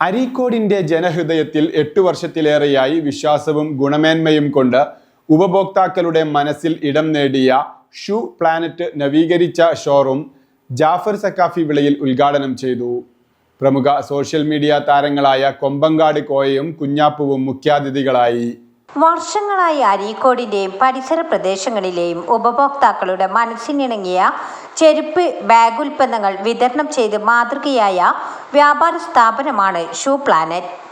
അരീക്കോടിന്റെ ജനഹൃദയത്തിൽ എട്ടു വർഷത്തിലേറെയായി വിശ്വാസവും ഗുണമേന്മയും കൊണ്ട് ഉപഭോക്താക്കളുടെ മനസ്സിൽ ഇടം നേടിയ ഷൂ പ്ലാനറ്റ് നവീകരിച്ച ഷോറൂം ജാഫർ സക്കാഫി വിളയിൽ ഉദ്ഘാടനം ചെയ്തു. പ്രമുഖ സോഷ്യൽ മീഡിയ താരങ്ങളായ കൊമ്പങ്കാട് കോയയും കുഞ്ഞാപ്പുവും മുഖ്യാതിഥികളായി. വർഷങ്ങളായി അരീക്കോടിന്റെയും പരിസര പ്രദേശങ്ങളിലെയും ഉപഭോക്താക്കളുടെ മനസ്സിനിണങ്ങിയ ചെരുപ്പ് ബാഗ് ഉൽപ്പന്നങ്ങൾ വിതരണം ചെയ്ത് മാതൃകയായ വ്യാപാര സ്ഥാപനമാണ് ഷൂ പ്ലാനറ്റ്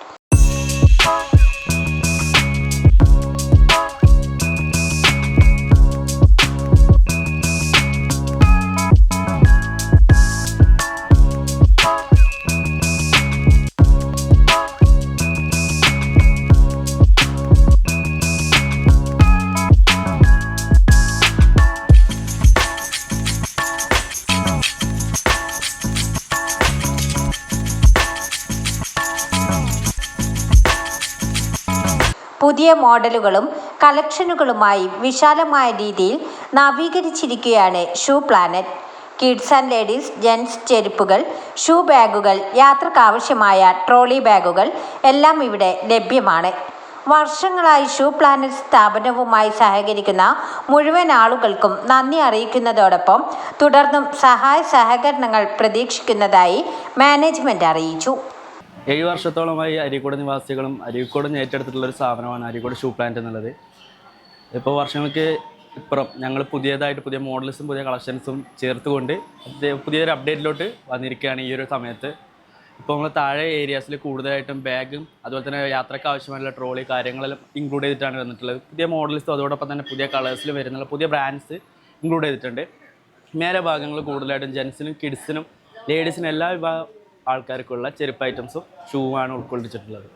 പുതിയ മോഡലുകളും കളക്ഷനുകളുമായി വിശാലമായ രീതിയിൽ നവീകരിച്ചിരിക്കുകയാണ് shoe planet. Kids and ladies gents ചെരുപ്പുകൾ ഷൂ ബാഗുകൾ യാത്രക്കാവശ്യമായ ട്രോളി ബാഗുകൾ എല്ലാം ഇവിടെ ലഭ്യമാണ്. വർഷങ്ങളായി ഷൂ പ്ലാനറ്റ് സ്ഥാപനവുമായി സഹകരിക്കുന്ന മുഴുവൻ ആളുകൾക്കും നന്ദി അറിയിക്കുന്നതോടൊപ്പം തുടർന്നും സഹായ സഹകരണങ്ങൾ പ്രതീക്ഷിക്കുന്നതായി മാനേജ്മെന്റ് അറിയിച്ചു. ഏഴ് വർഷത്തോളമായി അരീക്കോട് നിവാസികളും അരീക്കോട് ഏറ്റെടുത്തിട്ടുള്ള ഒരു സ്ഥാപനമാണ് അരീക്കോട് ഷൂ പ്ലാന്റ് എന്നുള്ളത്. ഇപ്പോൾ വർഷങ്ങൾക്ക് ഇപ്പുറം ഞങ്ങൾ പുതിയതായിട്ട് പുതിയ മോഡൽസും പുതിയ കളക്ഷൻസും ചേർത്തുകൊണ്ട് പുതിയൊരു അപ്ഡേറ്റിലോട്ട് വന്നിരിക്കുകയാണ് ഈ ഒരു സമയത്ത്. ഇപ്പോൾ നമ്മൾ താഴെ ഏരിയാസിൽ കൂടുതലായിട്ടും ബാഗും അതുപോലെ തന്നെ യാത്രയ്ക്ക് ആവശ്യമായിട്ടുള്ള ട്രോളി കാര്യങ്ങളെല്ലാം ഇൻക്ലൂഡ് ചെയ്തിട്ടാണ് വന്നിട്ടുള്ളത്. പുതിയ മോഡൽസും അതോടൊപ്പം തന്നെ പുതിയ കളേഴ്സിൽ വരുന്ന പുതിയ ബ്രാൻഡ്സ് ഇൻക്ലൂഡ് ചെയ്തിട്ടുണ്ട്. മേലെ ഭാഗങ്ങൾ കൂടുതലായിട്ടും ജെൻസിനും കിഡ്സിനും ലേഡീസിനും എല്ലാ വിഭാഗം ആൾക്കാർക്കുള്ള ചെരുപ്പ് ഐറ്റംസും ഷൂവാണ് ഉൾക്കൊള്ളിച്ചിട്ടുള്ളത്.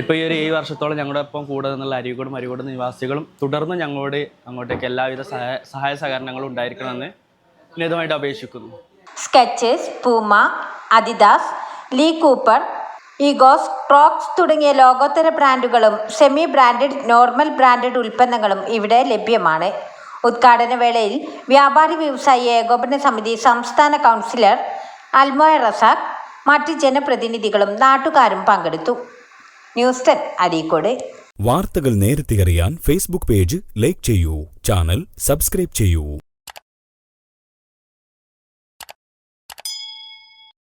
ഇപ്പോൾ ഈ ഒരു ഏഴ് വർഷത്തോളം ഞങ്ങളുടെ ഒപ്പം കൂടെ നിന്നുള്ള അരികോടും അരികോട് നിവാസികളും തുടർന്ന് ഞങ്ങളോട് അങ്ങോട്ടേക്ക് എല്ലാവിധ സഹായ സഹായ സഹകരണങ്ങളും ഉണ്ടായിരിക്കണമെന്ന് വിനീതമായിട്ട് അപേക്ഷിക്കുന്നു. Skechers Puma Adidas Lee Cooper Egoss Crocs തുടങ്ങിയ ലോകോത്തര ബ്രാൻഡുകളും സെമി ബ്രാൻഡഡ് നോർമൽ ബ്രാൻഡഡ് ഉൽപ്പന്നങ്ങളും ഇവിടെ ലഭ്യമാണ്. ഉദ്ഘാടന വേളയിൽ വ്യാപാരി വ്യവസായി ഏകോപന സമിതി സംസ്ഥാന കൗൺസിലർ അൽമോയ റസാഖ് മറ്റ് ജനപ്രതിനിധികളും നാട്ടുകാരും പങ്കെടുത്തു. News ten Areekode. വാർത്തകൾ നേരത്തെ അറിയാൻ ഫേസ്ബുക്ക് പേജ് ലൈക്ക് ചെയ്യൂ. ചാനൽ സബ്സ്ക്രൈബ് ചെയ്യൂ.